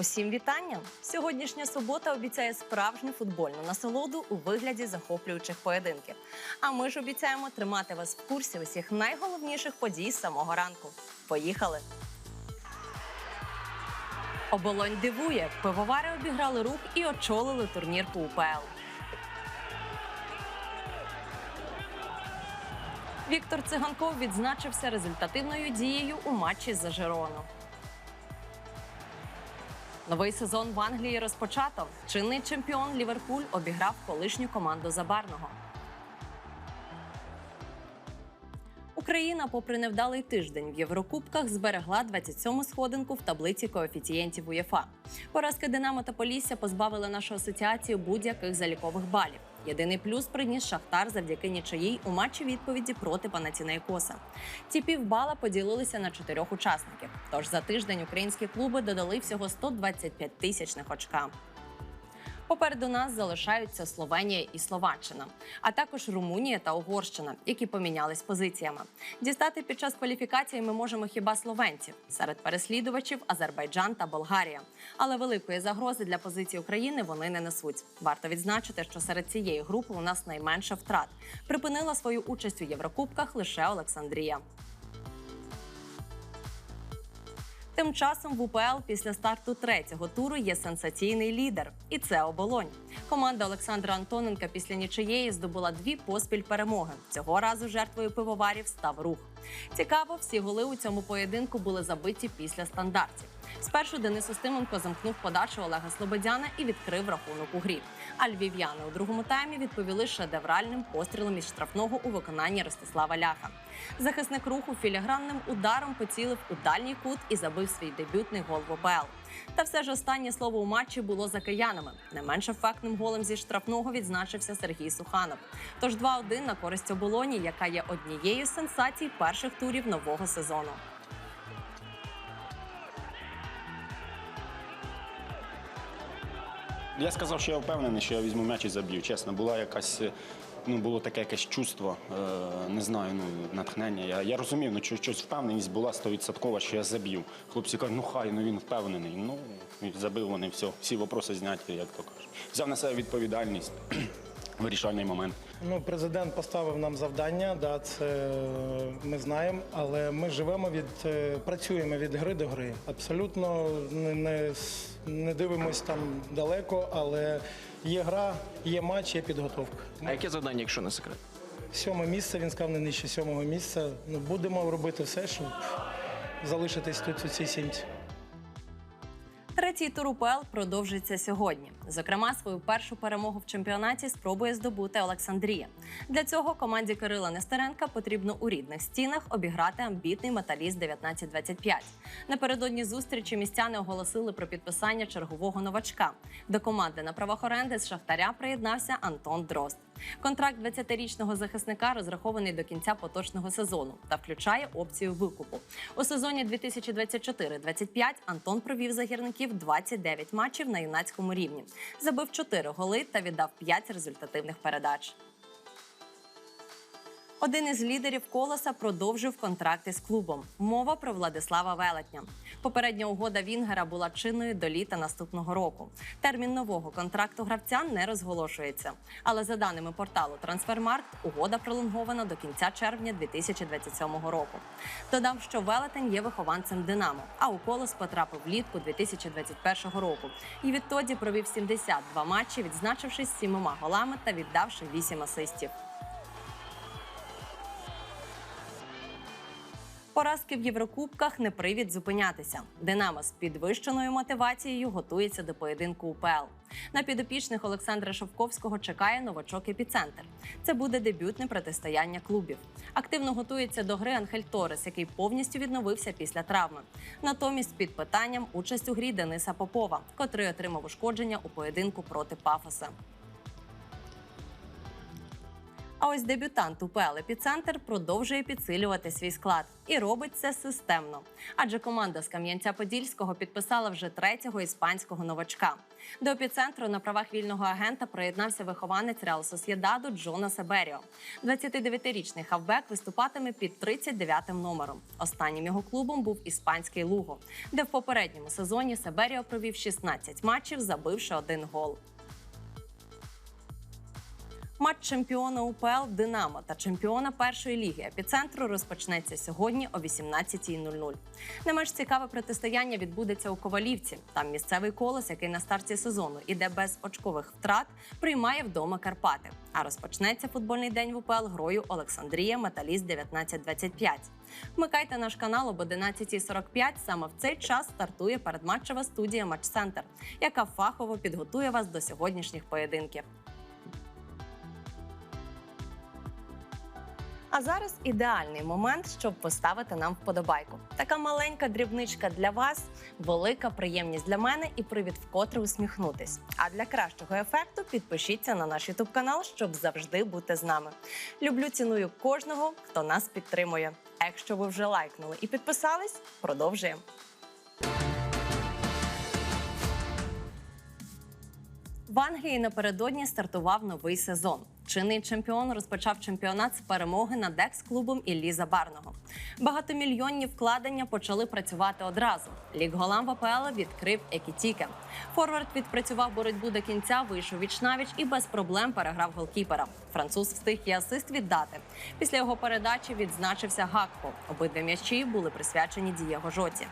Усім вітання! Сьогоднішня субота обіцяє справжню футбольну насолоду у вигляді захоплюючих поєдинків. А ми ж обіцяємо тримати вас в курсі усіх найголовніших подій з самого ранку. Поїхали! Оболонь дивує. Пивовари обіграли рух і очолили турнір по УПЛ. Віктор Циганков відзначився результативною дією у матчі за Жирону. Новий сезон в Англії розпочато. Чинний чемпіон Ліверпуль обіграв колишню команду Забарного. Україна, попри невдалий тиждень в Єврокубках, зберегла 27-му сходинку в таблиці коефіцієнтів УЄФА. Поразки Динамо та Полісся позбавили нашу асоціацію будь-яких залікових балів. Єдиний плюс приніс Шахтар завдяки нічиїй у матчі відповіді проти Панатінайкоса. Ці півбала поділилися на чотирьох учасників. Тож за тиждень українські клуби додали всього 125 тисячних очка. Попереду нас залишаються Словенія і Словаччина, а також Румунія та Угорщина, які помінялись позиціями. Дістати під час кваліфікації ми можемо хіба словенців серед переслідувачів Азербайджан та Болгарія. Але великої загрози для позиції України вони не несуть. Варто відзначити, що серед цієї групи у нас найменше втрат. Припинила свою участь у Єврокубках лише Олександрія. Тим часом в УПЛ після старту третього туру є сенсаційний лідер, і це оболонь. Команда Олександра Антоненка після нічиєї здобула дві поспіль перемоги. Цього разу жертвою пивоварів став рух. Цікаво, всі голи у цьому поєдинку були забиті після стандартів. Спершу Денис Устименко замкнув подачу Олега Слободяна і відкрив рахунок у грі. А львів'яни у другому таймі відповіли шедевральним пострілом із штрафного у виконанні Ростислава Ляха. Захисник руху філігранним ударом поцілив у дальній кут і забив свій дебютний гол в ОПЛ. Та все ж останнє слово у матчі було за киянами. Не менш ефектним голем зі штрафного відзначився Сергій Суханов. Тож 2-1 на користь оболоні, яка є однією з сенсацій перших турів нового сезону. Я сказав, що я впевнений, що я візьму м'яч і заб'ю. Чесно, була якась. е, Ну, було таке якесь чувство, е, не знаю, ну, натхнення. Я, я розумів, ну, щось впевненість була 100%, що я заб'ю. Хлопці кажуть, ну хай, ну він впевнений. Ну, забив вони все, всі вопроси зняті, як то кажуть. Взяв на себе відповідальність, вирішальний момент. Ну, президент поставив нам завдання, да, це ми знаємо, але ми живемо від е, працюємо від гри до гри. Абсолютно не, не, не дивимось там далеко, але є гра, є матч, є підготовка. А яке завдання, якщо не секрет? Сьоме місце, він сказав не нижче сьомого місця. Ну, будемо робити все, щоб залишитись тут у цій сімці. Третій тур УПЛ продовжиться сьогодні. Зокрема, свою першу перемогу в чемпіонаті спробує здобути Олександрія. Для цього команді Кирила Нестеренка потрібно у рідних стінах обіграти амбітний металіст 1925. Напередодні зустрічі містяни оголосили про підписання чергового новачка. До команди на правах оренди з Шахтаря приєднався Антон Дрозд. Контракт 20-річного захисника розрахований до кінця поточного сезону та включає опцію викупу. У сезоні 2024-25 Антон провів за гірників 29 матчів на юнацькому рівні, забив 4 голи та віддав 5 результативних передач. Один із лідерів колоса продовжив контракти з клубом. Мова про Владислава Велетня. Попередня угода Вінгера була чинною до літа наступного року. Термін нового контракту гравця не розголошується. Але за даними порталу Трансфермаркт, угода пролонгована до кінця червня 2027 року. Додам, що Велетень є вихованцем Динамо, а у колос потрапив влітку 2021 року. І відтоді провів 72 матчі, відзначившись сімома голами та віддавши 8 асистів. Поразки в Єврокубках не привід зупинятися. Динамо з підвищеною мотивацією готується до поєдинку УПЛ. На підопічних Олександра Шовковського чекає новачок епіцентр. Це буде дебютне протистояння клубів. Активно готується до гри Анхель Торес, який повністю відновився після травми. Натомість під питанням участь у грі Дениса Попова, котрий отримав ушкодження у поєдинку проти Пафоса. А ось дебютант УПЛ «Епіцентр» продовжує підсилювати свій склад і робить це системно. Адже команда з Кам'янця-Подільського підписала вже третього іспанського новачка. До епіцентру на правах вільного агента приєднався вихованець Реал Сосєдаду Джона Себеріо. 29-річний хавбек виступатиме під 39-м номером. Останнім його клубом був іспанський Луго, де в попередньому сезоні Себеріо провів 16 матчів, забивши один гол. Матч чемпіона УПЛ Динамо та чемпіона першої ліги епіцентру розпочнеться сьогодні о 18.00. Не менш цікаве протистояння відбудеться у Ковалівці. Там місцевий колос, який на старті сезону іде без очкових втрат, приймає вдома Карпати. А розпочнеться футбольний день в УПЛ грою Олександрія Металіст 1925. Вмикайте наш канал об 11.45. Саме в цей час стартує передматчева студія Матч Центр, яка фахово підготує вас до сьогоднішніх поєдинків. А зараз ідеальний момент, щоб поставити нам вподобайку. Така маленька дрібничка для вас, велика приємність для мене і привід вкотре усміхнутись. А для кращого ефекту підпишіться на наш ютуб канал, щоб завжди бути з нами. Люблю ціную кожного, хто нас підтримує. А якщо ви вже лайкнули і підписались, продовжуємо. В Англії напередодні стартував новий сезон. Чинний чемпіон розпочав чемпіонат з перемоги над екс-клубом Іллі Забарного. Багатомільйонні вкладення почали працювати одразу. Лік голам в АПЛ відкрив Екітіке. Форвард відпрацював боротьбу до кінця, вийшов вічнавіч і без проблем переграв голкіпера. Француз встиг і асист віддати. Після його передачі відзначився Гакпо. Обидві м'ячі були присвячені Дієго Жоті.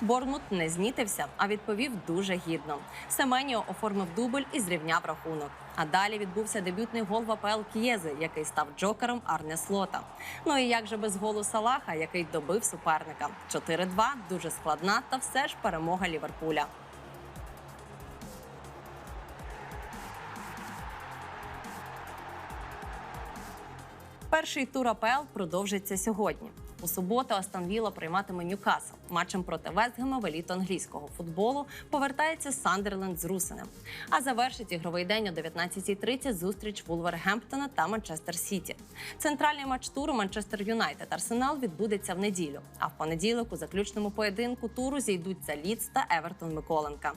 Борнмут не знітився, а відповів дуже гідно. Семеніо оформив дубль і зрівняв рахунок. А далі відбувся дебютний гол в АПЛ К'єзи, який став джокером Арне Слота. Ну і як же без голу Салаха, який добив суперника. 4-2 – дуже складна та все ж перемога Ліверпуля. Перший тур АПЛ продовжиться сьогодні. У суботу Астон Вілла прийматиме Ньюкасл. Матчем проти Вестгема в еліту англійського футболу повертається Сандерленд з Русинем. А завершить ігровий день о 19.30 зустріч Вулвергемптона та Манчестер Сіті. Центральний матч туру Манчестер Юнайтед Арсенал відбудеться в неділю. А в понеділок у заключному поєдинку туру зійдуться Ліц та Евертон Миколенка.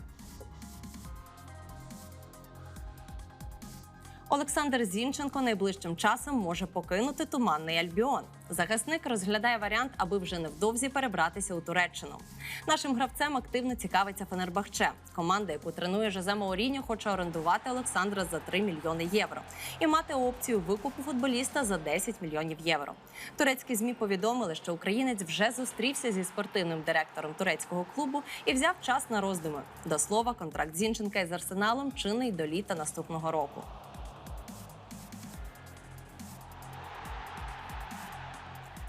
Олександр Зінченко найближчим часом може покинути туманний Альбіон. Захисник розглядає варіант, аби вже невдовзі перебратися у Туреччину. Нашим гравцем активно цікавиться Фенербахче. Команда, яку тренує Жозе Мауріньо, хоче орендувати Олександра за 3 мільйони євро і мати опцію викупу футболіста за 10 мільйонів євро. Турецькі змі повідомили, що українець вже зустрівся зі спортивним директором турецького клубу і взяв час на роздуми. До слова, контракт Зінченка із арсеналом чинний до літа наступного року.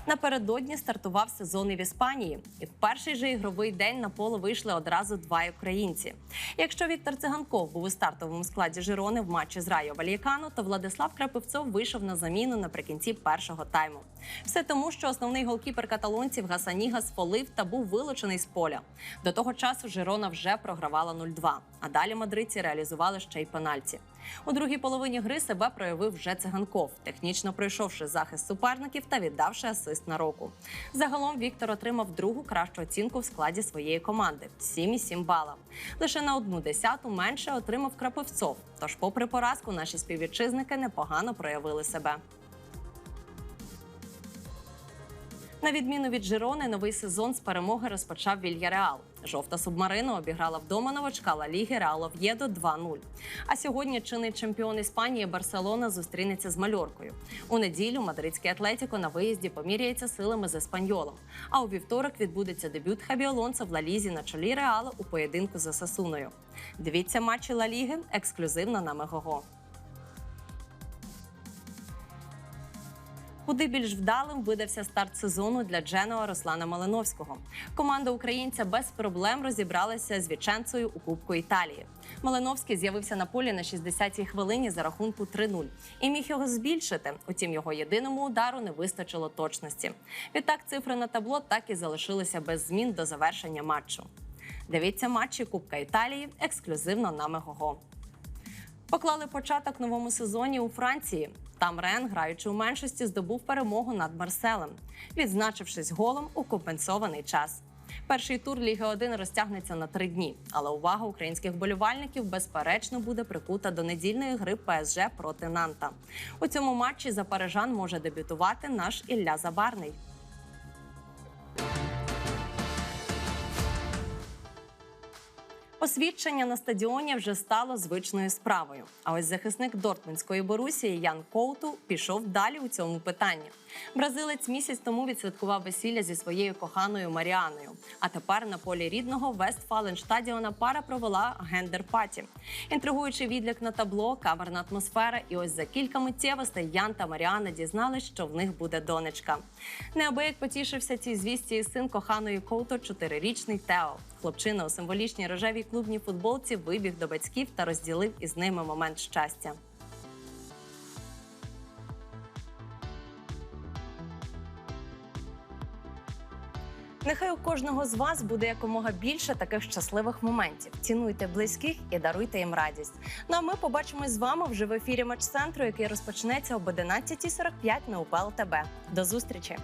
Напередодні стартував сезон і в Іспанії, і в перший же ігровий день на поле вийшли одразу два українці. Якщо Віктор Циганков був у стартовому складі Жирони в матчі з Райо Вальєкано, то Владислав Крапивцов вийшов на заміну наприкінці першого тайму. Все тому, що основний голкіпер каталонців Гасаніга сфолив та був вилучений з поля. До того часу Жирона вже програвала 0-2, а далі мадридці реалізували ще й пенальті. У другій половині гри себе проявив вже циганков, технічно пройшовши захист суперників та віддавши асист на року. Загалом Віктор отримав другу кращу оцінку в складі своєї команди 7,7 бала. Лише на одну десяту менше отримав Крапивцов. Тож, попри поразку, наші співвітчизники непогано проявили себе. На відміну від Жирони, новий сезон з перемоги розпочав Вільяреал. Жовта субмарина обіграла вдома новачка Ла Ліги Реал Ов'єдо 2-0. А сьогодні чинний чемпіон Іспанії Барселона зустрінеться з Мальоркою. У неділю мадридський Атлетіко на виїзді поміряється силами з Еспаньолом. А у вівторок відбудеться дебют Хабі Алонсо в Ла Лізі на чолі Реала у поєдинку за Сасуною. Дивіться матчі Ла Ліги ексклюзивно на Мегого. Куди більш вдалим видався старт сезону для Дженоа Руслана Малиновського. Команда українця без проблем розібралася з Віченцею у Кубку Італії. Малиновський з'явився на полі на 60-й хвилині за рахунку 3-0 і міг його збільшити. Утім, його єдиному удару не вистачило точності. Відтак цифри на табло так і залишилися без змін до завершення матчу. Дивіться матчі Кубка Італії ексклюзивно на Мегого. Поклали початок новому сезоні у Франції. Там Рен, граючи у меншості, здобув перемогу над Марселем, відзначившись голом у компенсований час. Перший тур Ліги 1 розтягнеться на три дні, але увага українських болівальників безперечно буде прикута до недільної гри ПСЖ проти Нанта. У цьому матчі за парижан може дебютувати наш Ілля Забарний. Освідчення на стадіоні вже стало звичною справою. А ось захисник Дортмундської Борусії Ян Коуту пішов далі у цьому питанні. Бразилець місяць тому відсвяткував весілля зі своєю коханою Маріаною. А тепер на полі рідного Вестфаленштадіона пара провела гендер-паті. Інтригуючий відлік на табло, камерна атмосфера. І ось за кілька миттєвостей Ян та Маріана дізнались, що в них буде донечка. Неабияк потішився цій звісті і син коханої Коуто, чотирирічний Тео. Хлопчина у символічній рожевій клубній футболці вибіг до батьків та розділив із ними момент щастя. Нехай у кожного з вас буде якомога більше таких щасливих моментів. Цінуйте близьких і даруйте їм радість. Ну а ми побачимось з вами вже в ефірі матч центру, який розпочнеться об 11.45 на УПЛ ТБ. До зустрічі!